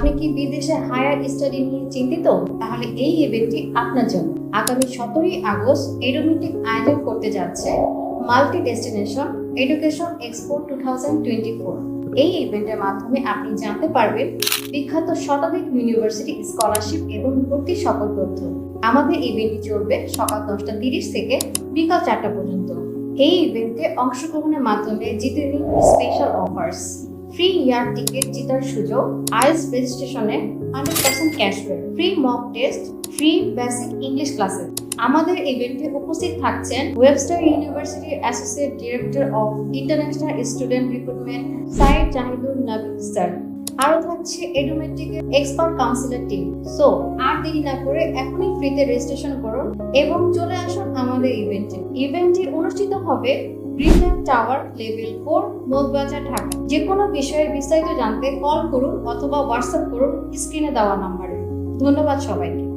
আপনি কি বিদেশে হায়ার স্টাডি নিয়ে চিন্তিত? তাহলে এই ইভেন্টটি আপনার জন্য। আগামী সতেরোই আগস্ট এডোমেটিক আয়োজন করতে যাচ্ছে multi destination education expo two four এই ইভেন্টের মাধ্যমে আপনি জানতে পারবেন বিখ্যাত শতাধিক ইউনিভার্সিটি স্কলারশিপ এবং ভর্তি সকল তথ্য। আমাদের ইভেন্টটি চলবে সকাল দশটা তিরিশ থেকে বিকাল চারটা পর্যন্ত। এই ইভেন্টে অংশগ্রহণের মাধ্যমে জিতে নিন special offers free air ticket জেতার সুযোগ IELTS রেজিস্ট্রেশনে hundred percent cashback free mock test free basic English classes আমাদের ইভেন্টে উপস্থিত থাকছেন ওয়েবস্টার ইউনিভার্সিটির associate director of international student recruitment Sayed Zahidul Nabid sir আরও থাকছে এডুমেট্রিকের এক্সপার্ট কাউন্সিলর টিম সো আর দেরি না করে এখনই ফ্রিতে রেজিস্ট্রেশন করুন এবং চলে আসুন আমাদের ইভেন্টে ইভেন্টটি অনুষ্ঠিত হবে Greenland tower level four Moghbazar Dhaka. যে কোনো বিষয়ে বিস্তারিত জানতে কল করুন অথবা হোয়াটসঅ্যাপ করুন স্ক্রিনে দেওয়া নাম্বারে ধন্যবাদ সবাইকে।